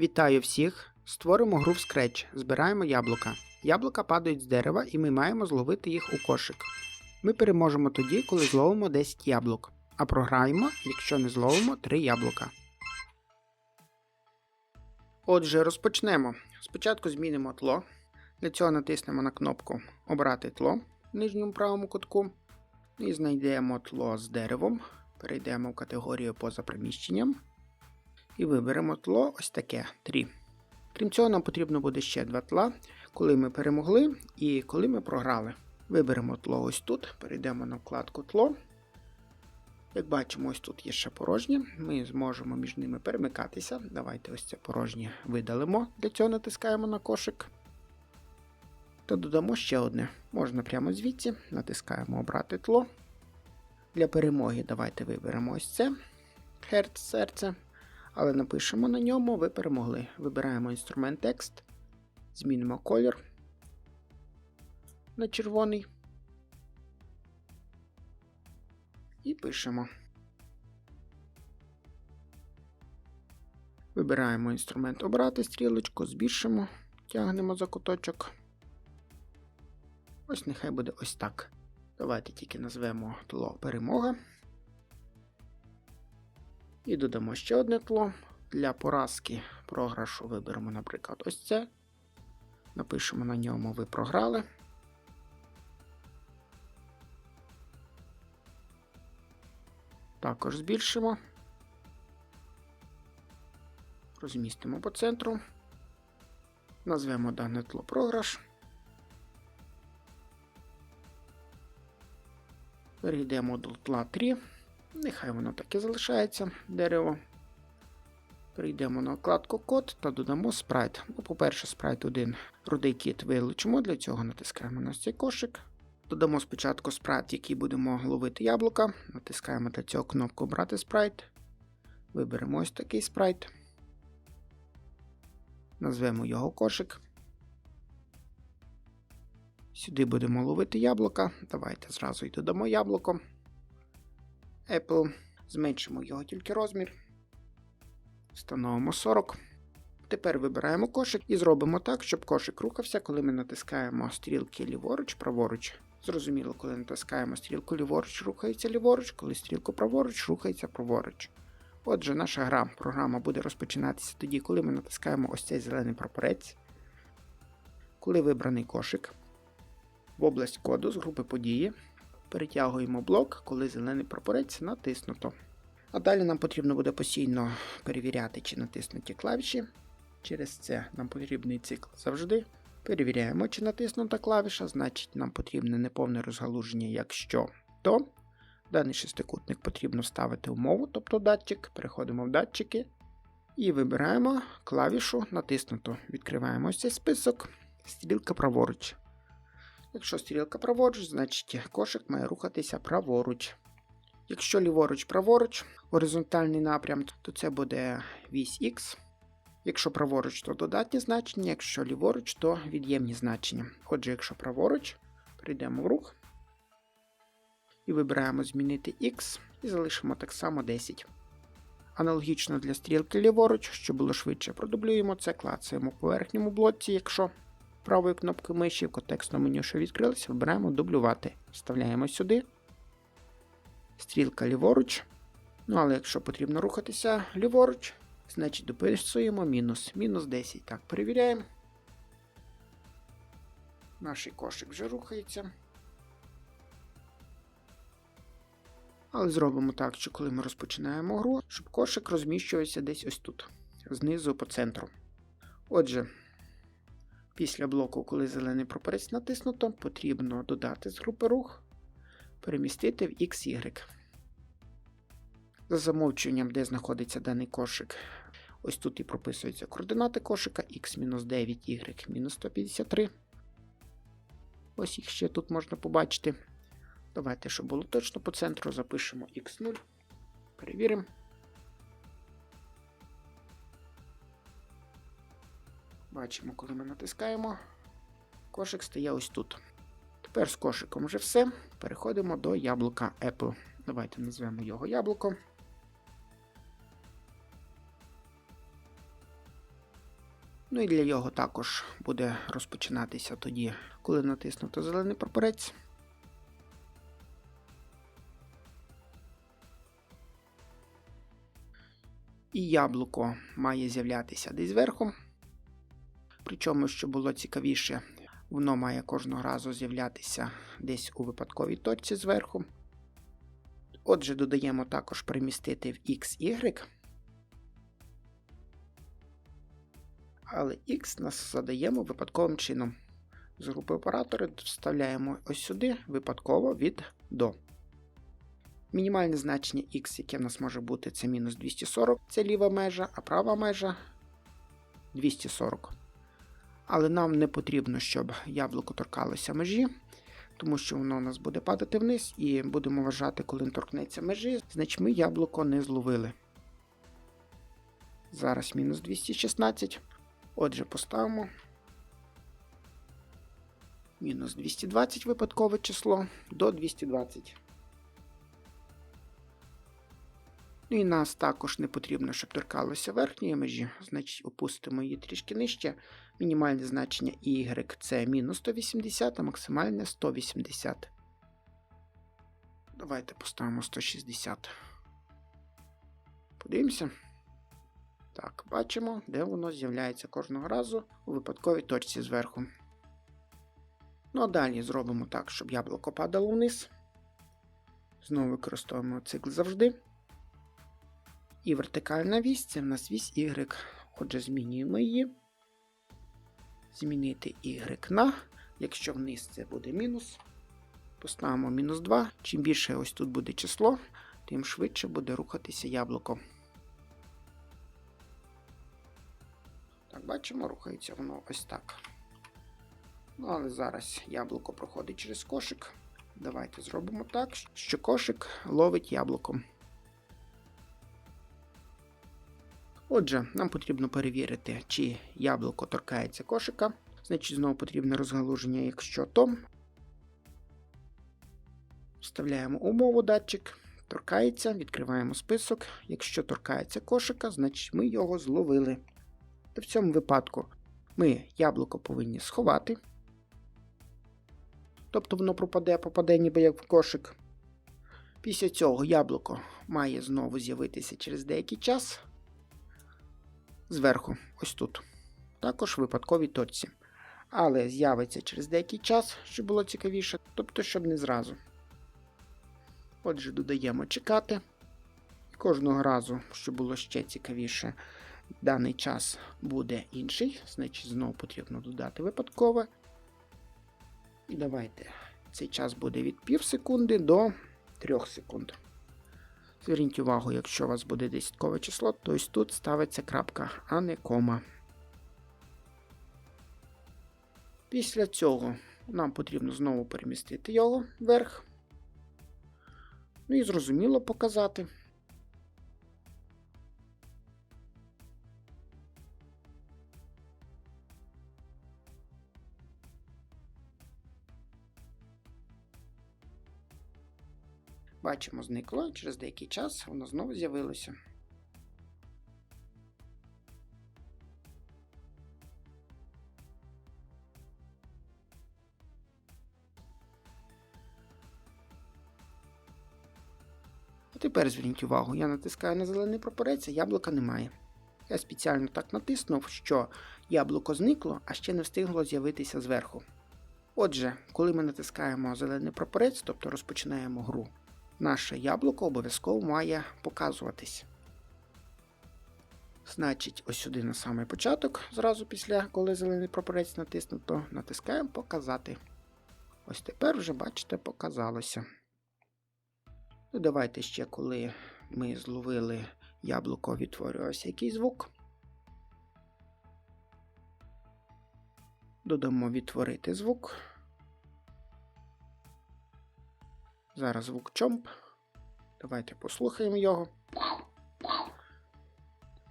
Вітаю всіх! Створимо гру в Scratch. Збираємо яблука. Яблука падають з дерева і ми маємо зловити їх у кошик. Ми переможемо тоді, коли зловимо 10 яблук, а програємо, якщо не зловимо 3 яблука. Отже, розпочнемо. Спочатку змінимо тло. Для цього натиснемо на кнопку Обрати тло в нижньому правому кутку. І знайдемо тло з деревом. Перейдемо в категорію поза приміщенням. І виберемо тло ось таке 3. Крім цього, нам потрібно буде ще два тла, коли ми перемогли і коли ми програли. Виберемо тло ось тут, перейдемо на вкладку тло. Як бачимо, ось тут є ще порожнє. Ми зможемо між ними перемикатися. Давайте ось це порожнє видалимо. Для цього натискаємо на кошик. Та додамо ще одне. Можна прямо звідси, натискаємо Обрати тло. Для перемоги давайте виберемо ось це Херц серце. Але напишемо на ньому, ви перемогли. Вибираємо інструмент текст, змінимо колір на червоний. І пишемо. Вибираємо інструмент обрати стрілочку, збільшимо, тягнемо за куточок. Ось нехай буде ось так. Давайте тільки назвемо тло перемога. І додамо ще одне тло. Для поразки програшу виберемо, наприклад, ось це. Напишемо на ньому ви програли. Також збільшимо. Розмістимо по центру. Назвемо дане тло програш. Перейдемо до тла 3. Нехай воно так і залишається дерево. Перейдемо на вкладку код та додамо спрайт. Ну, По-перше, спрайт 1 рудий кіт вилучимо, для цього натискаємо на цей кошик. Додамо спочатку спрайт, який будемо ловити яблука. Натискаємо для цього кнопку Брати спрайт. Виберемо ось такий спрайт. Назвемо його кошик. Сюди будемо ловити яблука. Давайте зразу й додамо яблуко. Apple. Зменшимо його тільки розмір. Встановимо 40. Тепер вибираємо кошик і зробимо так, щоб кошик рухався, коли ми натискаємо стрілки ліворуч, праворуч. Зрозуміло, коли натискаємо стрілку ліворуч, рухається ліворуч, коли стрілку праворуч, рухається праворуч. Отже, наша гра, програма буде розпочинатися тоді, коли ми натискаємо ось цей зелений прапорець. Коли вибраний кошик. В область коду з групи події перетягуємо блок, коли зелений прапорець натиснуто. А далі нам потрібно буде постійно перевіряти, чи натиснуті клавіші. Через це нам потрібний цикл завжди. Перевіряємо, чи натиснута клавіша, значить нам потрібне неповне розгалуження, якщо то. Даний шестикутник потрібно вставити умову, тобто датчик. Переходимо в датчики і вибираємо клавішу натиснуто. Відкриваємо цей список, стрілка праворуч. Якщо стрілка праворуч, значить кошик має рухатися праворуч. Якщо ліворуч праворуч, горизонтальний напрям, то це буде вісь Х. Якщо праворуч, то додатні значення, якщо ліворуч, то від'ємні значення. Отже, якщо праворуч, прийдемо в рух і вибираємо змінити X і залишимо так само 10. Аналогічно для стрілки ліворуч, щоб було швидше, продублюємо це, клацаємо по верхньому блоці, якщо правою кнопкою миші в контекстному меню, що відкрилося, вибираємо дублювати. Вставляємо сюди. Стрілка ліворуч. Ну, але якщо потрібно рухатися ліворуч, значить дописуємо мінус. Мінус 10. Так, перевіряємо. Наш кошик вже рухається. Але зробимо так, що коли ми розпочинаємо гру, щоб кошик розміщувався десь ось тут, знизу по центру. Отже, після блоку, коли зелений прапорець натиснуто, потрібно додати з групи рух, перемістити в XY. За замовчуванням, де знаходиться даний кошик, ось тут і прописуються координати кошика x-9, y-153. Ось їх ще тут можна побачити. Давайте, щоб було точно по центру, запишемо x0. Перевіримо. Бачимо, коли ми натискаємо, кошик стає ось тут. Тепер з кошиком вже все. Переходимо до яблука Apple. Давайте назвемо його яблуко. Ну і для його також буде розпочинатися тоді, коли натиснуто зелений прапорець. І яблуко має з'являтися десь зверху. Причому, що було цікавіше, воно має кожного разу з'являтися десь у випадковій точці зверху. Отже, додаємо також перемістити в XY. Але X нас задаємо випадковим чином. З групи оператори вставляємо ось сюди випадково від до. Мінімальне значення x, яке в нас може бути, це мінус 240, це ліва межа, а права межа 240. Але нам не потрібно, щоб яблуко торкалося межі, тому що воно у нас буде падати вниз, і будемо вважати, коли він торкнеться межі, значить ми яблуко не зловили. Зараз мінус 216. Отже, поставимо. Мінус 220 випадкове число до 220. Ну і нас також не потрібно, щоб торкалося верхньої межі, значить опустимо її трішки нижче. Мінімальне значення y це мінус 180, а максимальне 180. Давайте поставимо 160. Подивимося. Так, бачимо, де воно з'являється кожного разу у випадковій точці зверху. Ну а далі зробимо так, щоб яблуко падало вниз. Знову використовуємо цикл завжди. І вертикальна вісь це в нас вісь Y. Отже, змінюємо її. Змінити Y на. Якщо вниз це буде мінус, поставимо мінус 2. Чим більше ось тут буде число, тим швидше буде рухатися яблуко. Так, бачимо, рухається воно ось так. Ну, але зараз яблуко проходить через кошик. Давайте зробимо так, що кошик ловить яблуком. Отже, нам потрібно перевірити, чи яблуко торкається кошика. Значить, знову потрібне розгалуження, якщо то. Вставляємо умову датчик, торкається, відкриваємо список. Якщо торкається кошика, значить ми його зловили. В цьому випадку ми яблуко повинні сховати. Тобто воно пропаде, попаде ніби як в кошик. Після цього яблуко має знову з'явитися через деякий час. Зверху, ось тут. Також в випадковій точці. Але з'явиться через деякий час, щоб було цікавіше, тобто, щоб не зразу. Отже, додаємо чекати. І кожного разу, щоб було ще цікавіше, даний час буде інший, значить знову потрібно додати випадкове. І давайте. Цей час буде від пів секунди до 3 секунд. Зверніть увагу, якщо у вас буде десяткове число, то ось тут ставиться крапка, а не кома. Після цього нам потрібно знову перемістити його вверх. Ну і зрозуміло показати. Бачимо, зникло, через деякий час воно знову з'явилося. А тепер зверніть увагу, я натискаю на зелений прапорець, а яблука немає. Я спеціально так натиснув, що яблуко зникло, а ще не встигло з'явитися зверху. Отже, коли ми натискаємо зелений прапорець, тобто розпочинаємо гру, наше яблуко обов'язково має показуватись. Значить, ось сюди на самий початок, зразу після, коли зелений прапорець натиснуто, натискаємо Показати. Ось тепер вже, бачите, показалося. Ну, давайте ще, коли ми зловили яблуко, відтворювався якийсь звук. Додамо відтворити звук. Зараз звук чомп. Давайте послухаємо його.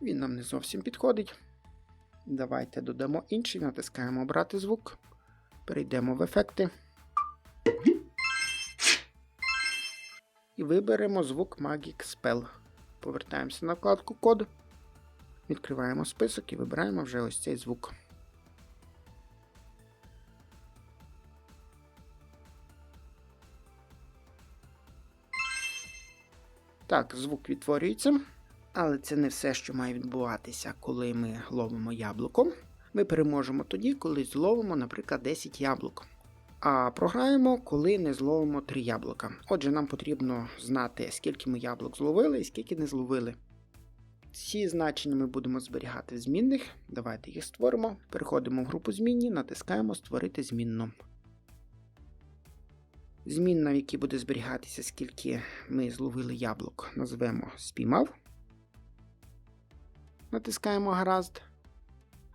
Він нам не зовсім підходить. Давайте додамо інший, натискаємо Обрати звук. Перейдемо в ефекти. І виберемо звук Magic Spell. Повертаємося на вкладку код. Відкриваємо список і вибираємо вже ось цей звук. Так, звук відтворюється, але це не все, що має відбуватися, коли ми ловимо яблуко. Ми переможемо тоді, коли зловимо, наприклад, 10 яблук. А програємо, коли не зловимо 3 яблука. Отже, нам потрібно знати, скільки ми яблук зловили і скільки не зловили. Ці значення ми будемо зберігати в змінних. Давайте їх створимо. Переходимо в групу змінні, натискаємо Створити змінну. Змінна, в якій буде зберігатися, скільки ми зловили яблук, назвемо спіймав. Натискаємо гаразд.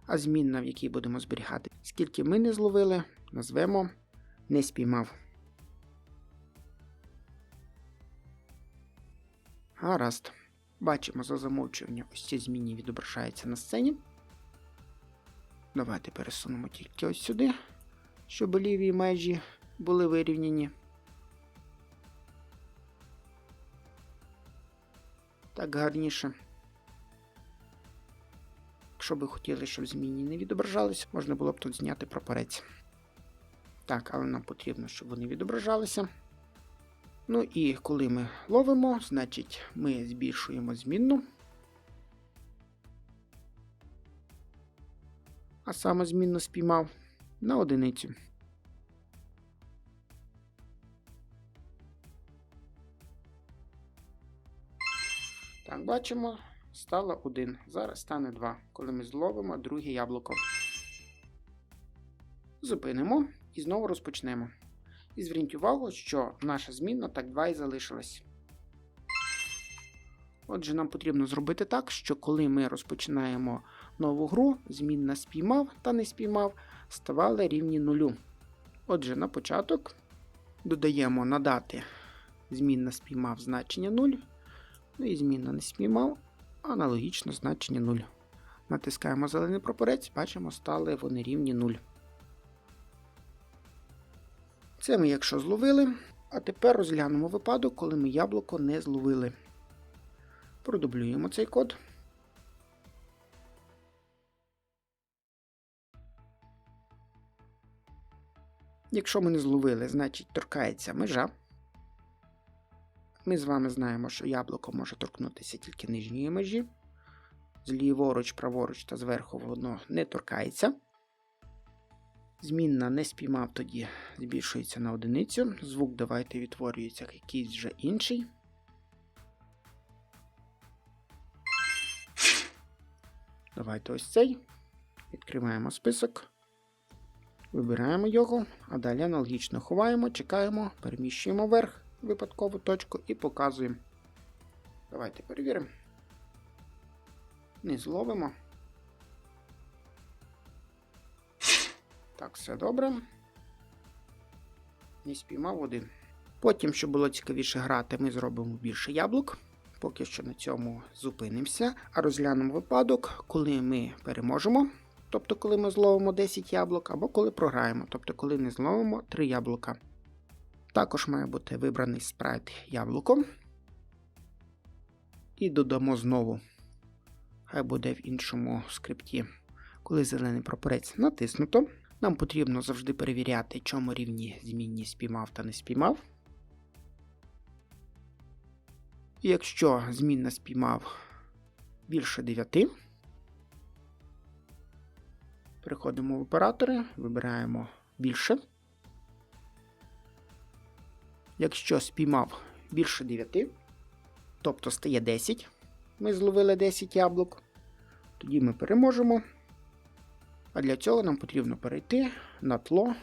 А змінна, в якій будемо зберігати, скільки ми не зловили, назвемо не спіймав. Гаразд. Бачимо за замовчування, ось ці змінні відображаються на сцені. Давайте пересунемо тільки ось сюди, щоб ліві межі були вирівняні. Так гарніше. Якщо би хотіли, щоб змінні не відображалися, можна було б тут зняти прапорець. Так, але нам потрібно, щоб вони відображалися. Ну і коли ми ловимо, значить ми збільшуємо змінну. А саме змінну спіймав на одиницю. Бачимо, стало 1. Зараз стане 2, коли ми зловимо друге яблуко. Зупинимо і знову розпочнемо. І зверніть увагу, що наша змінна так 2 і залишилась. Отже, нам потрібно зробити так, що коли ми розпочинаємо нову гру, змінна спіймав та не спіймав, ставали рівні нулю. Отже, на початок додаємо надати змінна спіймав значення 0. Ну і змінна не спіймав, аналогічно значення 0. Натискаємо зелений прапорець, бачимо, стали вони рівні 0. Це ми якщо зловили. А тепер розглянемо випадок, коли ми яблуко не зловили. Продублюємо цей код. Якщо ми не зловили, значить торкається межа. Ми з вами знаємо, що яблуко може торкнутися тільки нижньої межі. Зліворуч, праворуч та зверху воно не торкається. Змінна не спіймав, тоді збільшується на одиницю. Звук давайте відтворюється якийсь вже інший. Давайте ось цей. Відкриваємо список. Вибираємо його, а далі аналогічно ховаємо, чекаємо, переміщуємо вверх випадкову точку і показуємо. Давайте перевіримо. Не зловимо. Так, все добре. Не спіймав один. Потім, щоб було цікавіше грати, ми зробимо більше яблук. Поки що на цьому зупинимося. А розглянемо випадок, коли ми переможемо. Тобто, коли ми зловимо 10 яблук, або коли програємо, тобто, коли не зловимо 3 яблука. Також має бути вибраний спрайт яблуком. І додамо знову. Хай буде в іншому скрипті, коли зелений прапорець натиснуто. Нам потрібно завжди перевіряти, чому рівні змінні спіймав та не спіймав. І якщо змінна спіймав більше 9, переходимо в оператори, вибираємо більше. Якщо спіймав більше 9, тобто стає 10, ми зловили 10 яблук, тоді ми переможемо. А для цього нам потрібно перейти на тло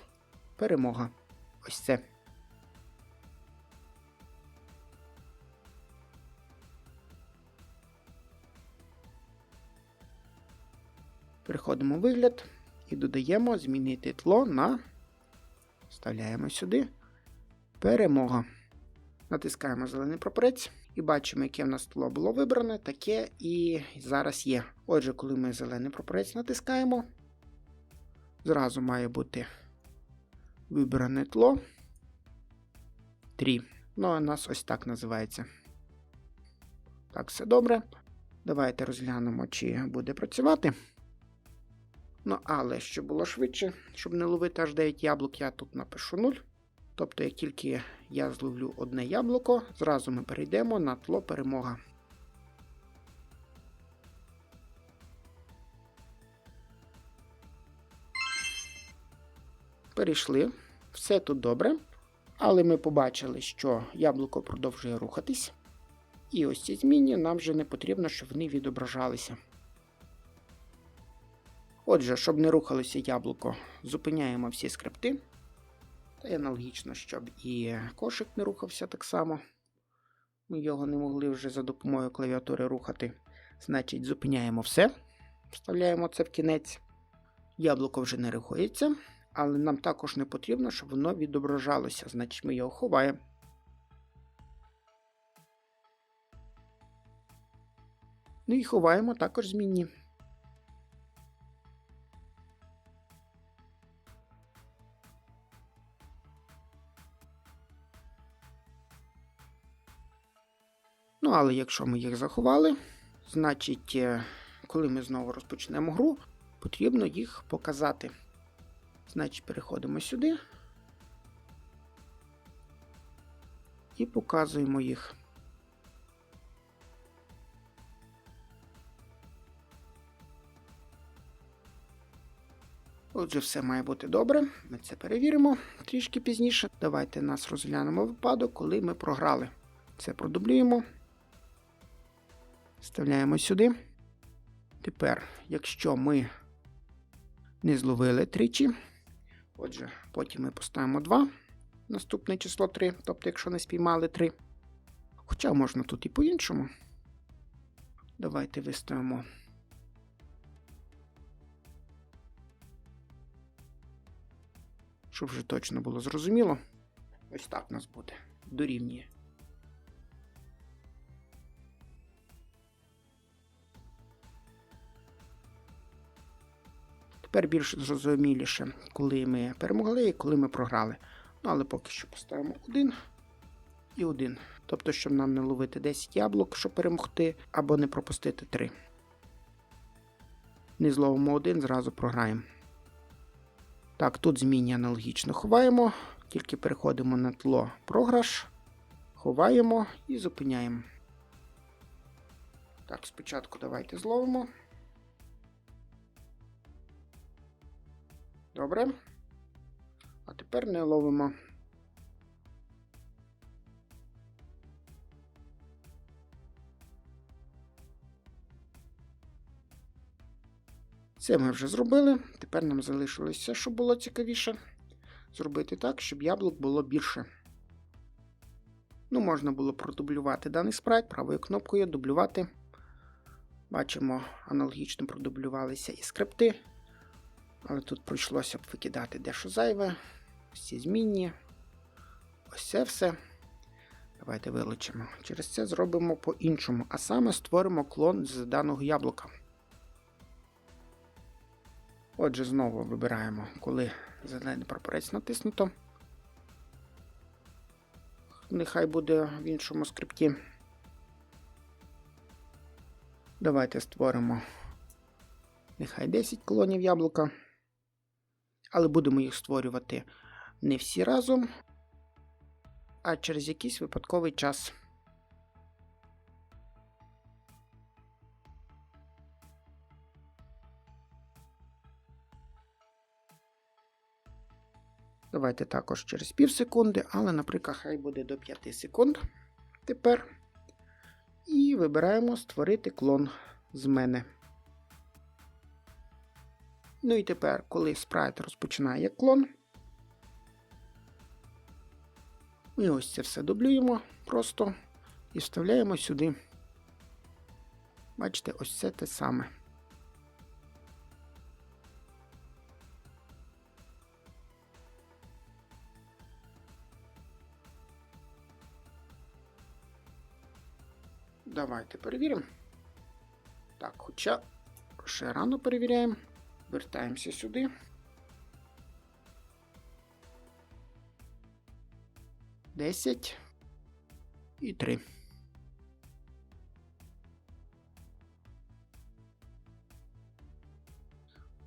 перемога. Ось це. Переходимо в вигляд і додаємо змінити тло на. Вставляємо сюди. Перемога. Натискаємо зелений прапорець і бачимо, яке в нас тло було вибране, таке і зараз є. Отже, коли ми зелений прапорець натискаємо, зразу має бути вибране тло. 3. Ну, а у нас ось так називається. Так, все добре. Давайте розглянемо, чи буде працювати. Ну, але щоб було швидше, щоб не ловити аж 9 яблук, я тут напишу 0. Тобто, як тільки я зловлю одне яблуко, зразу ми перейдемо на тло перемога. Перейшли. Все тут добре. Але ми побачили, що яблуко продовжує рухатись. І ось ці зміни нам вже не потрібно, щоб вони відображалися. Отже, щоб не рухалося яблуко, зупиняємо всі скрипти. Та й аналогічно, щоб і кошик не рухався так само. Ми його не могли вже за допомогою клавіатури рухати. Значить, зупиняємо все. Вставляємо це в кінець. Яблуко вже не рухається, але нам також не потрібно, щоб воно відображалося. Значить, ми його ховаємо. Ну і ховаємо також змінні. Ну, але якщо ми їх заховали, значить, е, коли ми знову розпочнемо гру, потрібно їх показати. Значить, переходимо сюди і показуємо їх. Отже, все має бути добре. Ми це перевіримо трішки пізніше. Давайте нас розглянемо випадок, коли ми програли. Це продублюємо. Вставляємо сюди. Тепер, якщо ми не зловили тричі, отже, потім ми поставимо 2, наступне число 3, тобто, якщо не спіймали 3. Хоча можна тут і по-іншому. Давайте виставимо. Щоб вже точно було зрозуміло. Ось так у нас буде. Дорівнює. Тепер більш зрозуміліше, коли ми перемогли і коли ми програли. Ну, але поки що поставимо один і один. Тобто, щоб нам не ловити 10 яблук, щоб перемогти, або не пропустити 3. Не зловимо один, зразу програємо. Так, тут змінні аналогічно ховаємо, тільки переходимо на тло програш, ховаємо і зупиняємо. Так, спочатку давайте зловимо. Добре. А тепер не ловимо. Це ми вже зробили. Тепер нам залишилося, щоб було цікавіше, зробити так, щоб яблук було більше. Ну, можна було продублювати даний спрайт правою кнопкою дублювати. Бачимо, аналогічно продублювалися і скрипти. Але тут прийшлося б викидати дещо зайве. Ці змінні. Ось це все. Давайте вилучимо. Через це зробимо по-іншому. А саме створимо клон з даного яблука. Отже, знову вибираємо, коли зелений прапорець натиснуто. Нехай буде в іншому скрипті. Давайте створимо нехай 10 колонів яблука. Але будемо їх створювати не всі разом, а через якийсь випадковий час. Давайте також через пів секунди, але, наприклад, хай буде до 5 секунд тепер. І вибираємо створити клон з мене. Ну і тепер, коли спрайт розпочинає клон, ми ось це все дублюємо просто і вставляємо сюди. Бачите, ось це те саме. Давайте перевіримо. Так, хоча ще рано перевіряємо. Вертаємося сюди. Десять і три.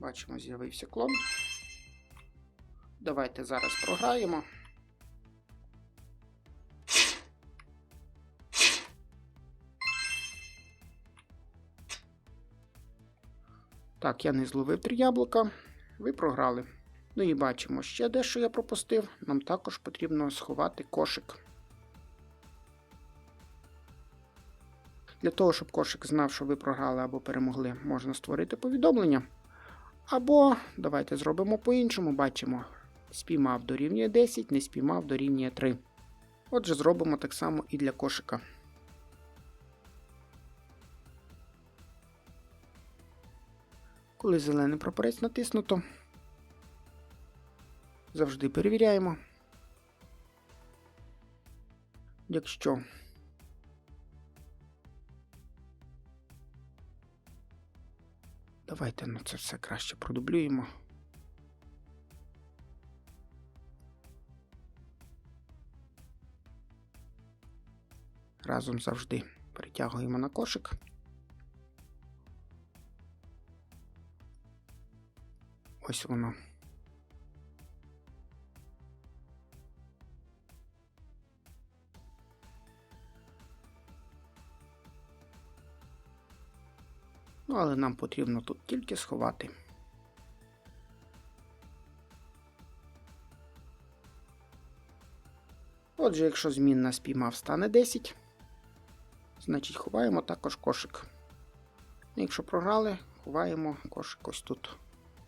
Бачимо, з'явився клон. Давайте зараз програємо. Так, я не зловив три яблука. Ви програли. Ну і бачимо, ще дещо я пропустив. Нам також потрібно сховати кошик. Для того, щоб кошик знав, що ви програли або перемогли, можна створити повідомлення. Або давайте зробимо по-іншому. Бачимо, спіймав дорівнює 10, не спіймав дорівнює 3. Отже, зробимо так само і для кошика. Коли зелений прапорець натиснуто, завжди перевіряємо. Якщо Давайте ну, це все краще продублюємо. Разом завжди перетягуємо на кошик. Ось воно. Ну, але нам потрібно тут тільки сховати. Отже, якщо змінна спіймав стане 10, значить ховаємо також кошик. Якщо програли, ховаємо кошик ось тут.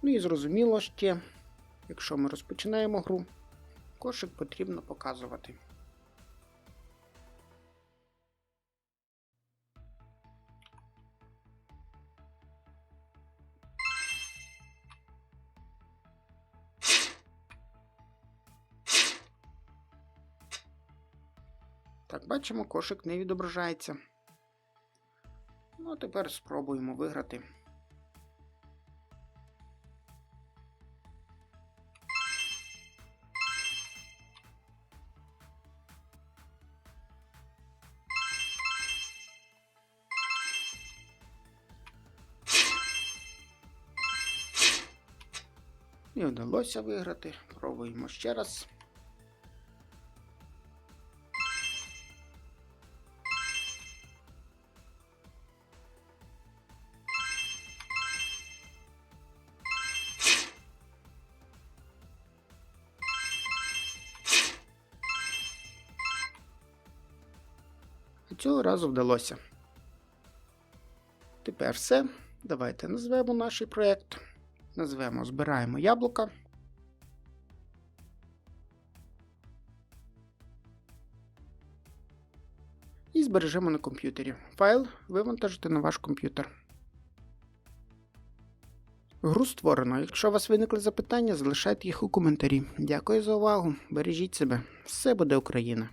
Ну і зрозуміло ще, якщо ми розпочинаємо гру, кошик потрібно показувати. Так, бачимо, кошик не відображається. Ну, а тепер спробуємо виграти. Вдалося виграти. Пробуємо ще раз. Цього разу вдалося. Тепер все. Давайте назвемо наш проєкт. Назвемо Збираємо яблука. Збережемо на комп'ютері. Файл вивантажити на ваш комп'ютер. Гру створено. Якщо у вас виникли запитання, залишайте їх у коментарі. Дякую за увагу. Бережіть себе. Все буде Україна!